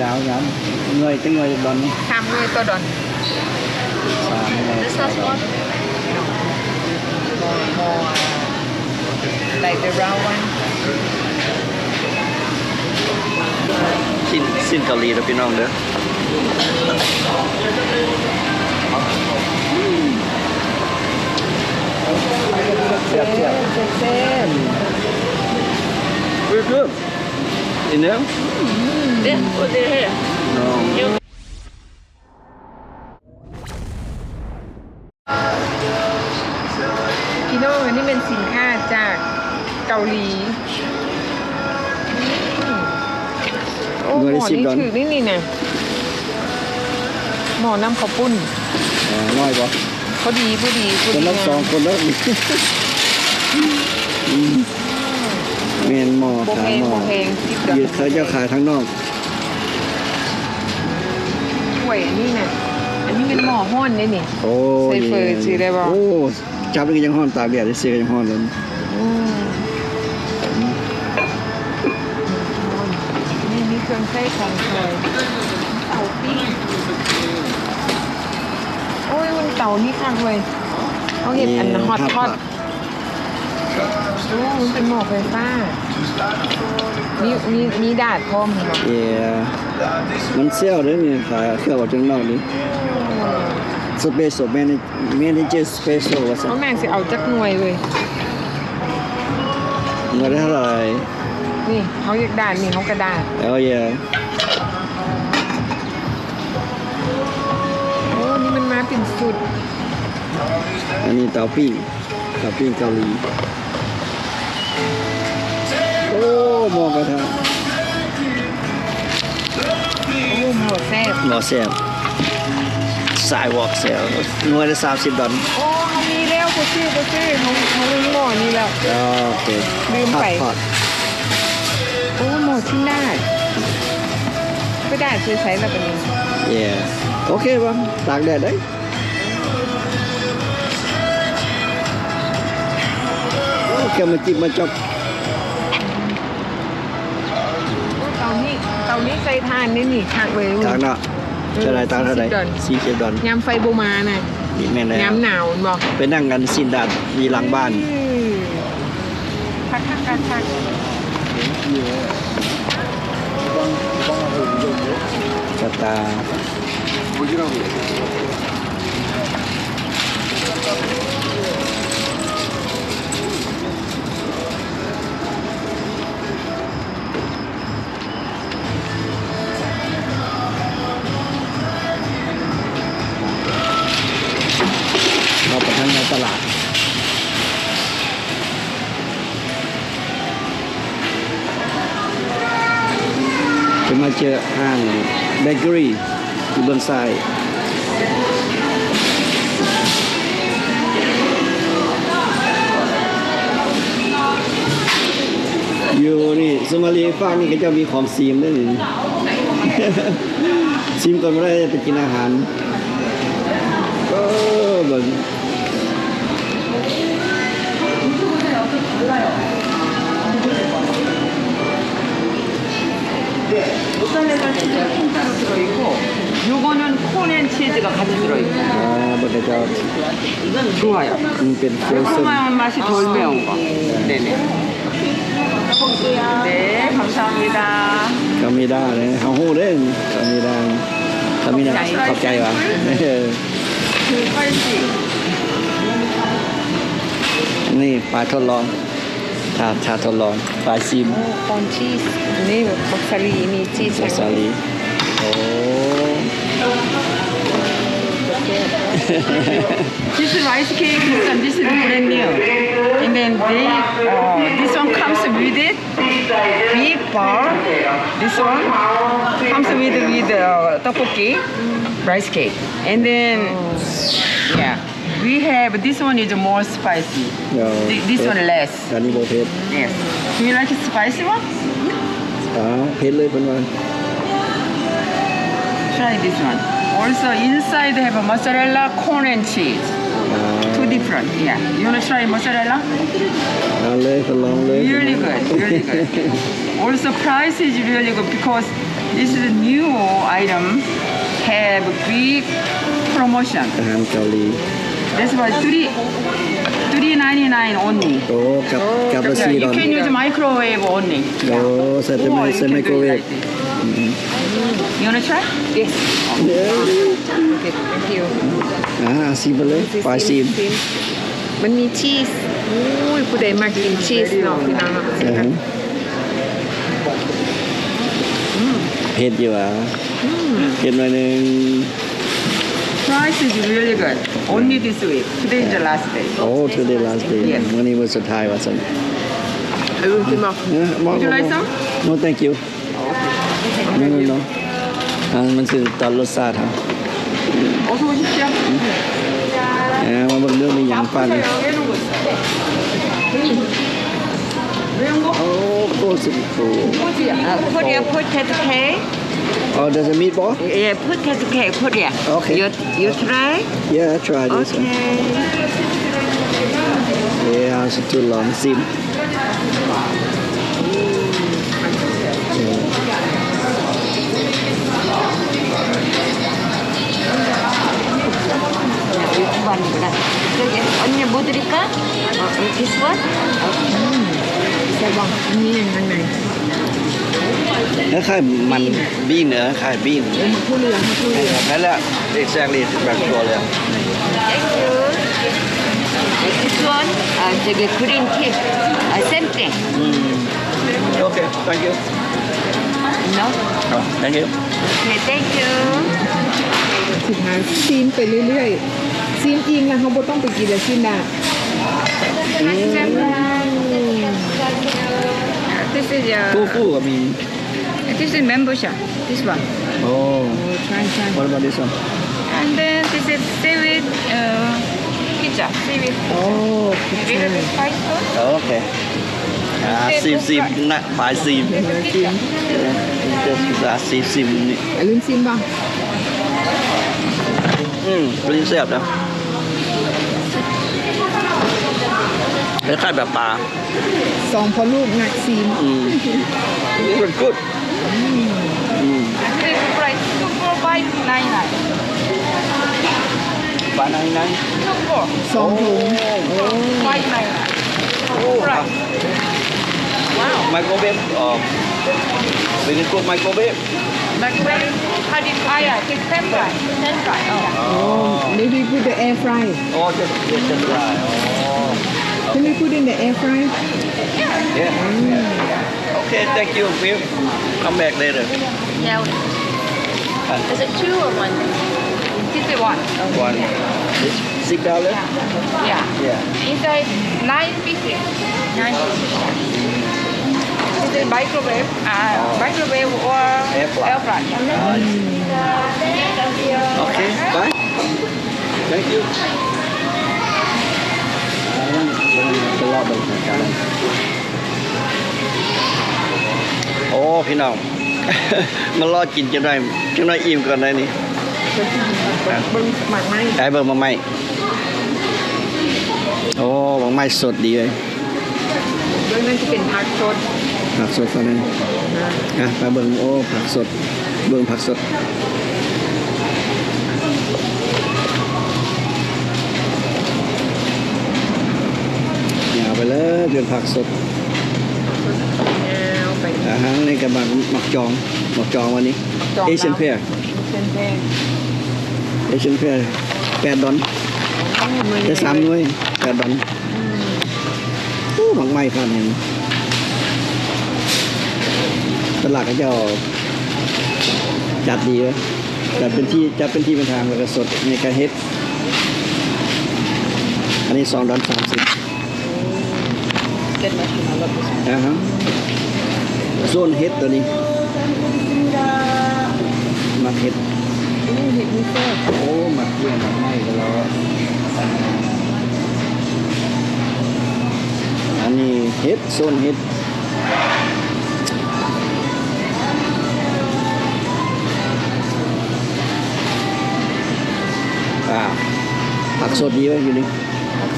ดาวย้ำเงยจะเงยบอลนี่ ทำด้วยตัวดอน สามเงย This last one more more like the round one สิ้นสิ้นเกาหลีแล้วพี่น้องเด้อเสียบเสียบ เส้น Very good. You know? เ ด็ดเด็ด No. พี่น้องอันนี้เป็นสินค้าจากเกาหลีอืมโอ้หมอนี่ถือนี่นี่นะหมอน้ำข้าวปุ้น อ่าน้อยบ่พอดีพอดีพอคนดีละสองคนละอืมเมนหมอโบขาเพยงหมโบอเพงสิบดอยืดเขาจะขายทั้งนอก ถ้วยนี่นะอันนี้เป็นหมอห้อนนี่นี่ โอ้ใส่เฟอร์สิได้บ่ โอ้จับนี่ก็ยังห้อนตากแดดได้เสียก็ยังห้อนเลยอืมนี่มีเครื่องใช้ของเคยเต่าปิ้งโอ้ยมันเต่านี่คักเลยเขาเห็นอันฮอตฮอตโอ้มันเป็นหมอไฟฟ้ามีมีมีดาดพร้อมเหรอเอีย มันเซี่ยวเด้อนี่ขายเครื่องออกจากนอกนี่สเปซแมเนแมเนเจอร์สเปซว่าซั่เขานแม่งสิเอาจักหน่วยเลยเงินเท่าไหร่นี่เขาอยากด่านนี่เขากระดาษแล้วเอียโอ้นี่มันมาเป็นสุด อันนี้เตาปิ้งเตาปิ้งเกาหลีโอ้หมอกระทะ หมดแซ่บหมอแซ่บสายวอล์กแซ่บหน่วยละ30ดอลโอ้เขามีแล้วกูชื่อกูชื่อเขาเขามีหม้อนี่แล้ว โอเคลืมไป ทอดโอ้หม้อที่นาดกระดาษซื้อใช้แล้วเป็นยังเย่โอเคบ้างตากแดดได้โอ้แค่มาจิบมาจบโนี้เตานี้ใส่ทานนี่นี่คักเลยตากเนาะเท่าไหรตากเท่าไหร40ดอลสี่สิบดอลยามไฟโบมาน่ะนี่แม่นแล้วยามหนาวมันบอกไปนั่งกันสินดาดมีหลังบ้านอืมคักคักคักคักกระตาเรา ตลาด จะมาเจอห้างเบเกอรี่อยู่บนทรายอยู่นี่สมาลีฟากนี่ก็จะมีของซีมด้วยนี่ซีมก่อนไม่ได้ไปกินอาหารก็แบบ 요거는 콘앤 치즈가 같이 들어있고 อ่ามันก็จะ 좋아요 มันเป็นเฟรเซน 매콤한 맛이 덜 매운 거 네네 네 감사합니다 กามิดาเลยเฮาฮู้เด้กามิดากามิดาขอบใจว่ะเออ 그 빨리 นี่ปลาทดลองชาชาทดลองปลาซิม โอ้คอนชีสนี่แบบบักซาลีมีชีส วาซาลีโอ้ This rice cake is and this is brand new and then they uh, this one comes with it beef bar this one comes with with uh, tteokbokki rice cake and then yeah we have this one is more spicy เดี๋ยว Thi- this one less อันนี้โบเผ็ด Yes. Do you like a spicy one? อ๋อเผ็ดเลยเป็นวัน Try this one. Also inside have a mozzarella, corn and cheese. อ่า Two different. Yeah. You wanna try mozzarella? เอาเลยทดลองเลย Really good. Really good. also price is really good because This is a new item. Have big promotion. อาหารเกาหลี That's why three three ninety nine only. โอ้กับกับละ Yeah, สี่ด you อล can use microwave only. โอ้ใส่แต่ไม่ Or you ใส่ can ไม do โคร it เวฟ like this. You wanna try? yes เดี๋ยว okay thank you อ่าซีไปเลยปลายซีม มันมีชีสอุ้ยผู้ใดมากินชีสเนาะพี่น้องเนาะ อ่าฮะเผ็ดอยู่อ่ะเผ็ดหน่อยหนึง Price is really good. Only this week. Today is the last day. โอ้ today last day Yes. วันนี้วันสุดท้ายว่าสัน เออพี่บอก เอ้ยมอง Would you like some? no thank you No, no, no. Ah, man sẽ tỏ lột xa thả. À, mà bằng nước mình nhắn phạt này. Oh, beautiful. Put your potato cake. Oh, there's a meatball? Yeah, potato cake, put it. Okay. You, you try? Yeah, I tried okay. this one. Yeah, it's too long. See? นี้อย่างนั้นไครมันบีนเออค่บีนเดี๋ยวมาพูดเรื่องมาพูดเรื่องนั่นแหละ exactly แบบตัวเลย This one, uh, 저기 green tea, uh, same thing. Mm. Okay, thank you. No? Oh, thank you. Okay, thank you. สุดท้ายซีนไปเรื่อยๆซีนอิงนะเขาบ่ต้องไปกินแต่ซีนดา This is ฟู uh, ฟูก็มี this is membership. This one. โอ้ใช่ใช่ what about this one And then this is seaweed uh, pizza. Seaweed. โอ้ Little bit spicy. โอเคอ่าซิมซิมนะปลายซิมซีน คล้ายๆแบบปลาสองพ่อลูกนักซีนอืม good good อืม This price two four five nine nine. ปลาไหนไหน Two four สองถุง five nine nine. ครับ Wow. ไมโครเวฟเอ่อเป็นพวกไมโครเวฟ Like when how did I uh, take ten fry? Ten fry. Oh. โอ้ maybe put the air fry อ๋อจะจะจะปลาอ๋อ can we put in the air fry yeah Yeah. okay thank you Will come back later Yeah. Is it two or one? This is one. one six dollar Yeah. yeah Inside nine pieces. Nine pieces. This is microwave. Uh, microwave or Air fry. Air fry. okay bye thank you โอ้พี่น้องมารอกินจังได้จังได้อิ่มก่อนได้นี่เบิ่งหมากไม้ได้เบิ่งมาใหม่โอ้บางไม้สดดีเลยเรื่องนั้นจะเป็นผักสดผักสดตอนนั้นอะมาเบิ่งโอ้ผักสด เบิ่งผักสด เลยเป็นผักสดเอาไปอาหารในกระบังหมักจองหมักจองวันนี้จองเอเชียนแล้วเพียเป็นแพงเอเชียนเพียแปดดอนได้สามหน่วยแปดดอนโอ้บางไม้พันเห็นตลาดก็จะเอาจัดดีเลยจัดเป็นที่จัดเป็นที่เป็นทางแล้วก็สดในการเฮ็ดอันนี้สองดอนสามสิบ เจ็ดนาทีแล้วอ่าฮะโซนเฮดตัวนี้มักเฮดโอ้หมักเยี่ยมหมักไม้ก็แล้วอันนี้เฮ็ดโซนเฮ็ดอ่าผักสดดีไว้อยู่นี่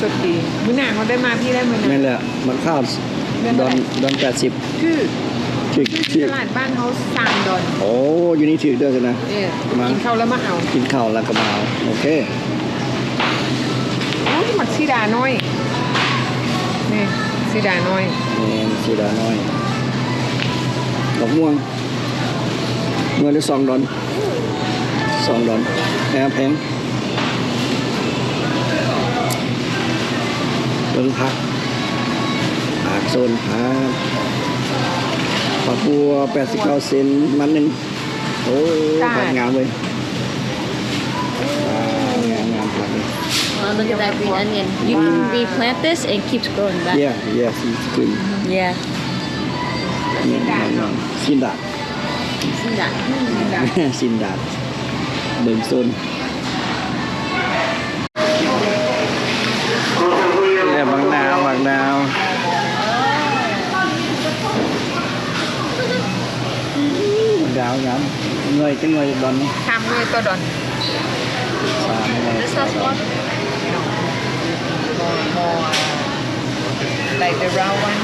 สดดีมื้อหน้าเขาได้มาพี่ได้มื้อนั่นั้นนแหละมันข้าวดอนดอนแปดสิบคือถึกตถึกลาดบ้านเขาสร้างดอนโอ้อยู่นี่ถึกเด้อสินะ เออมา กินข้าวแล้วมาเอากินข้าวแล้วก็มาเอาโอเคโอ้ยหมักซีดาน้อยนี่ซีดาน้อยนี่สีดาน้อยดอกม่วงเงินละสองดอนสองดอนแพงแพง ต้นพักผักโซนผักผักบัว89เซนมันหนึ่งโอ้ผักงามเลยอ่างามงามผักเลย Oh, look at that green onion. You can replant this and it keeps growing back. yeah yes it's good Yeah. นี่สินดาาวงามเงยจังเงยดอนนี่ทำด้วยตัวดอนสามเงย This has one. more like the round one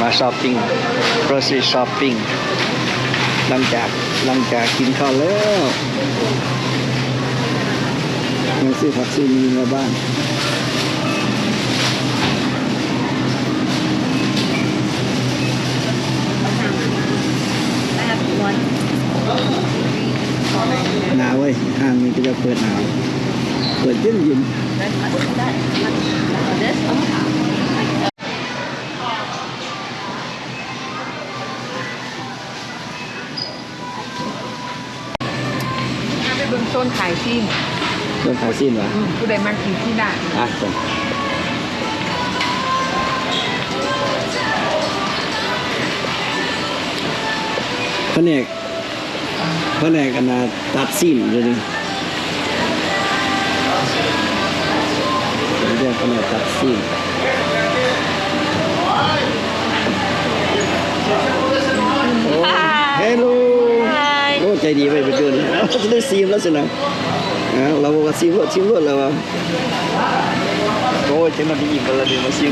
มาช้อปปิ้ง grocery shopping หลังจากหลังจากกินข้าวแล้วมา ซื้อผักซื้อมีมาบ้านหนาวเว้ยห้างนี้ก็จะเปิดหนาวเปิดเย็นเย็น Red mustard. That. This. Oh. ถ้าไปเบิ่งต้นขายซีน ต้นขายสิ้นวะอืมผู้ใดมากินที่ด่านอะก่อนแผนกแผนกอันนาตัดสิ้นเลยนี่เรียกแผนกตัดสิ้นโอ้เฮลโลโอ้ใจดีไปไปเดินเอาจะได้ซีมแล้วสินะ อ่าเราบอกว่าซีมรถซีมรถแล้ววะโอ้ยเจะมาดีอีกแล้วเดี๋ยวมาซีม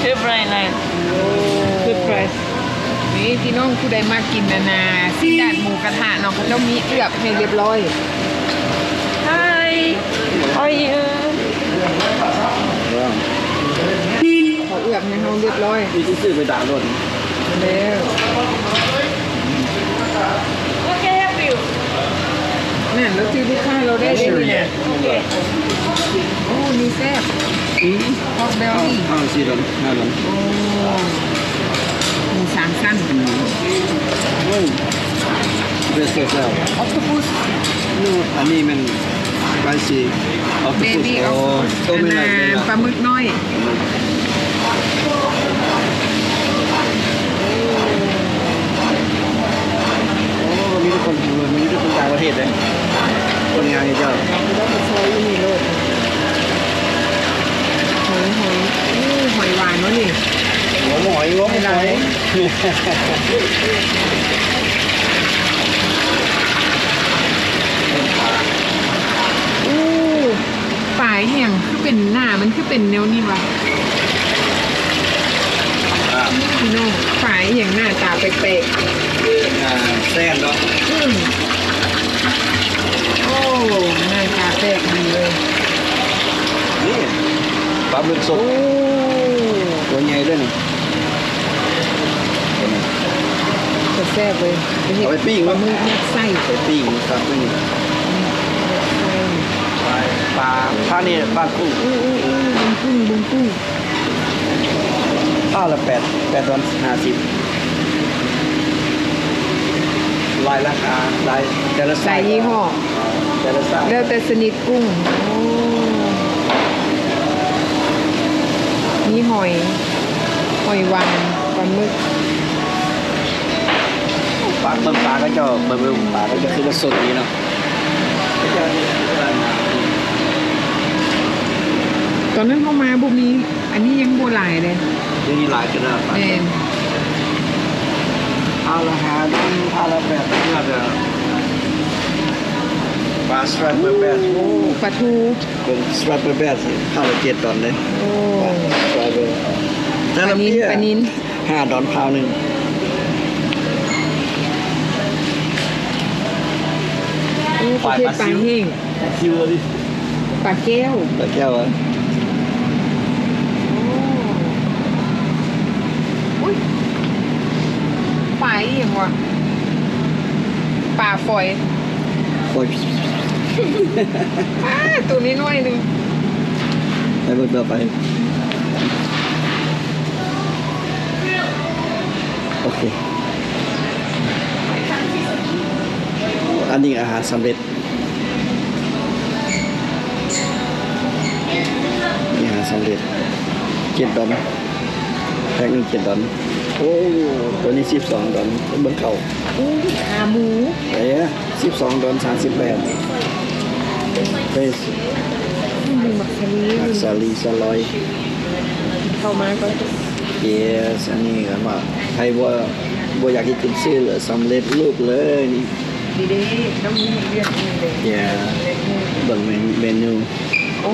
เดี๋ยวนี้สิ้นสิ้นเกาหลีแล้วพี่น้องเด้อเสียบเสียบเซ่บ Very good. In there? This. Put it here. No. You can get some. Not yet. Yes. Not yet. Not yet. Uh, the chili pepper line. good price นี่พี่น้องผู้ใดมากินนานาซีดานหมูกระทะเนาะเขาต้องมีเอือบให้เรียบร้อย Hi. How are you? Wow. เขาเอือบให้เขาเรียบร้อยนี่ที่ซื้อไปด่ารถแล้ว What can I help you? นั่นเราซื้อลูกค้าเราได้เลยเนี่ย Okay. โอ้นี่แซ่บ อืมพอกเบลอ้าวลี่อ้าวสี่ดอนห้าดอนโอ้หมูสามสั้นโอ้เบสเซ็ตแล้วออฟตุสนู่นอันนี้มันไปสิออฟเบฟิศบี้อโอ้อฟตัวไม่ไหนนาเลยปลาหมึกน้อยโอ้มีทุกคนมีทุกคนต่างประเทศเลยคนงานเจ้าเราไม่ต้องมาซอยอยู่นี่เลย หอยหวานวะนี่งมหอยงมหอยอู้ปลายแห่งคือเป็นหน้ามันคือเป็นแนวนี้วะพี่น้องปลายแห่งหน้าตาแปลกอ่าแซ่นเนาะโอ้หน้าตาแปลกดีเลยนี่ปลาหมึกสด ตัวใหญ่ด้วยนี่จะแซ่บเลยเห็ดเอาไปปิ้งปลามั้ยหมึกยัดไส้ไปปิ้งครับนี่ปลาปลานี่ปลากุ้งอู้อู้อู้บุ้งกุ้งบุ้งกุ้งป้าละแปดแปดตอนห้าสิบลายราคาลายแต่ละไซใส่ส์ยี่ห้อแต่ละไซส์แล้วแต่สนิทกุ้ง โอ้มีหอย หอยหวานปลาหมึกปลาเบิ่งปลาก็จะเบิ่งเบิ่งปลาก็จะคือว่าสดดีเนาะก็จะตอนนั้นเข้ามาบุมีอันนี้ยังบัวหลายเลยเดี๋ยวนี้หลายขนาดปลาแม่นเอาละหาด้านพาละแบบน่าจะปลาสตรัปเปอร์แบทโอ้ปลาทูเป็นสตรัปเปอร์แบทพาละเจ็ดดอนเลยโอ้ สตรัปเปอร์ปลานินปลานินห้าดอนพาวหนึ่งโอ้ประเภทปลาแห้งคิวเลยปลาแก้วปลาแก้วอะอุ้ยปลาอีหยังวะปลาฝอยโอ้ยอ้าตัวนี้น้อยหนึง ไปเบิ่งต่อไปโอ อันนี้อาหารสำเร็จนี่อาหารสำเร็จเจ็ดดอนแพ็คหนึ่งเจ็ดดอนโอ้ตัวนี้สิบสองดอนเบิ้งเข่าอู้ขาหมูไอ้สิบสองดอนสามสิบแปดเฟสมีมักสลีหักสาลีสลอย เข้ามาก็ เยสอันนี้กันว่าใครว่าบ่อยากให้กินซื้อเลยสำเร็จรูปเลยนี่ดีเด้ต้องมีเรียกนี่เลยเยเบิ่งเมนูโอ้